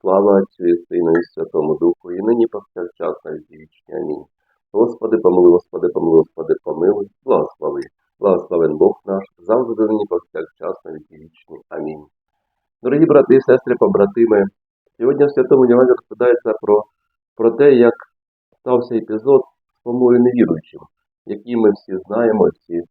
Слава Отцю і Сину і Святому Духу, і нині повсякчас на віки вічні. Амінь. Господи, помилуй, Господи, помилуй, Господи, помилуй, благослови. Благословен Бог наш, завжди нині повсякчас на віки вічні. Амінь. Дорогі брати і сестри, побратими, сьогодні в Святому Євангелії розповідається про, про те, як стався епізод з помою невіруючим, який ми всі знаємо, всі, е,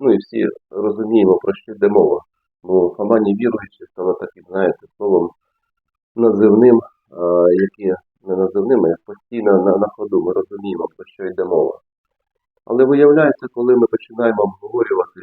ну і всі розуміємо, про що йде мова. Бо Фома невіруючий стало таким, знаєте, словом називним, е, яке не називним, а як постійно на, на ходу ми розуміємо, про що йде мова. Але виявляється, коли ми починаємо обговорювати,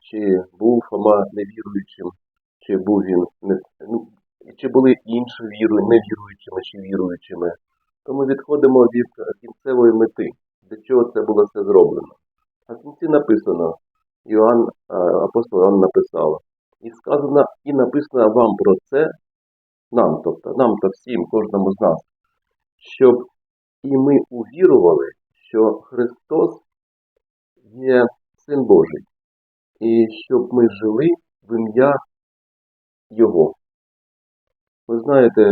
чи був Фома невіруючим, чи був він не ну, чи були інші віру, невіруючими чи віруючими, то ми відходимо від кінцевої мети, для чого це було все зроблено. А в кінці написано, Іоанн, е, апостол Іоанн написав, і сказано, і написано вам про це, нам, тобто нам та всім, кожному з нас, щоб і ми увірували, що Христос є Син Божий, і щоб ми жили в ім'я Його. Ви знаєте,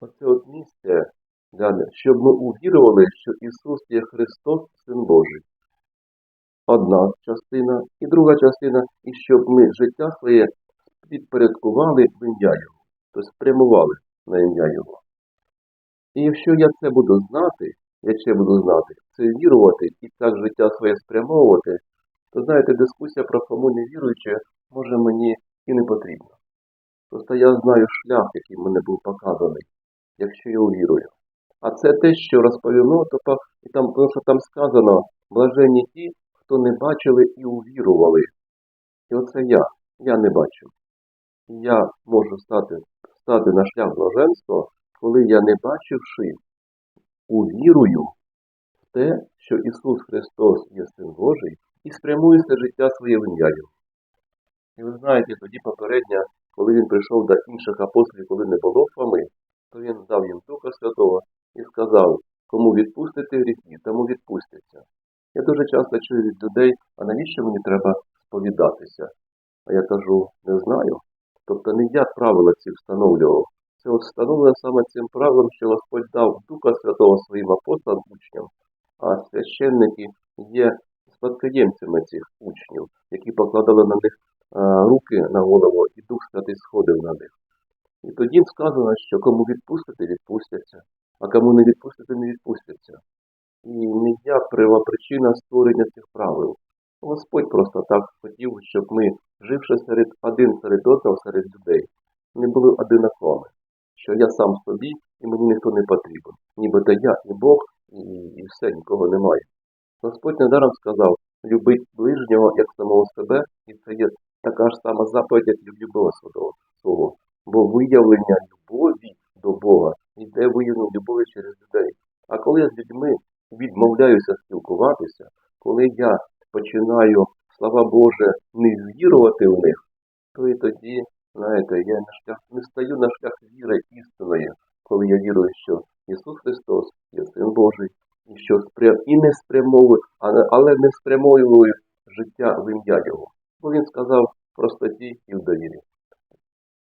оце от місце, далі, щоб ми увірували, що Ісус є Христос, Син Божий. Одна частина, і друга частина, і щоб ми життя своє підпорядкували в ім'я Його, тобто спрямували на ім'я Його. І якщо я це буду знати, я буду знати, це вірувати і так життя своє спрямовувати, то знаєте, дискусія про Фому невіруюче може мені і не потрібна. Просто я знаю шлях, який мені був показаний, якщо я увірую. А це те, що розповімо, то і там, тому що там сказано, блаженні ті, хто не бачили і увірували. І оце я, я не бачив. Я можу стати, стати на шлях блаженства, коли я не бачивши, увірую в те, що Ісус Христос є Син Божий, і спрямую все життя своє в ім'я Його. І ви знаєте, тоді попередня, коли він прийшов до інших апостолів, коли не було Фоми, то він дав їм Духа Святого і сказав, кому відпустити гріхи, тому відпустяться. Я дуже часто чую від людей, а навіщо мені треба сповідатися? А я кажу, не знаю. Тобто не я правила ці встановлював. Це от встановлено саме цим правилом, що Господь дав Духа Святого своїм апостолам учням, а священники є спадкоємцями цих учнів, які покладали на них руки на голову, і Дух Святий сходив на них. І тоді сказано, що кому відпустити, відпустяться, а кому не відпустити, не відпустяться. І не я первопричина створення цих правил. Господь просто так хотів, щоб ми, живши серед один серед одного, серед людей, не були одинаковими. Що я сам собі і мені ніхто не потрібен. Нібито я і Бог, і, і все, нікого немає. Господь недаром сказав, любить ближнього як самого себе, і це є така ж сама заповідь, як любого свого, свого. Бо виявлення любові до Бога йде виявлення любові через людей. А коли я з людьми відмовляюся спілкуватися, коли я починаю, слава Боже, не вірувати в них, то і тоді, знаєте, я на шлях не стаю на шлях віри істинної, коли я вірую, що Ісус Христос є Син Божий, і що спря... і не спрямовую, але не спрямовую життя в ім'я Його. Бо він сказав в простоті і в довірі.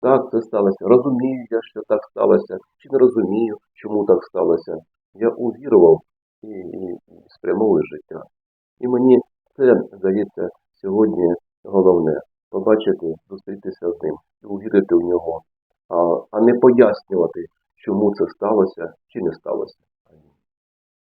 Так це сталося. Розумію я, що так сталося, чи не розумію, чому так сталося. Я увірував і, і, і спрямовую життя. І мені це здається сьогодні головне побачити, зустрітися з ним і увірити в нього, а, не пояснювати, чому це сталося чи не сталося.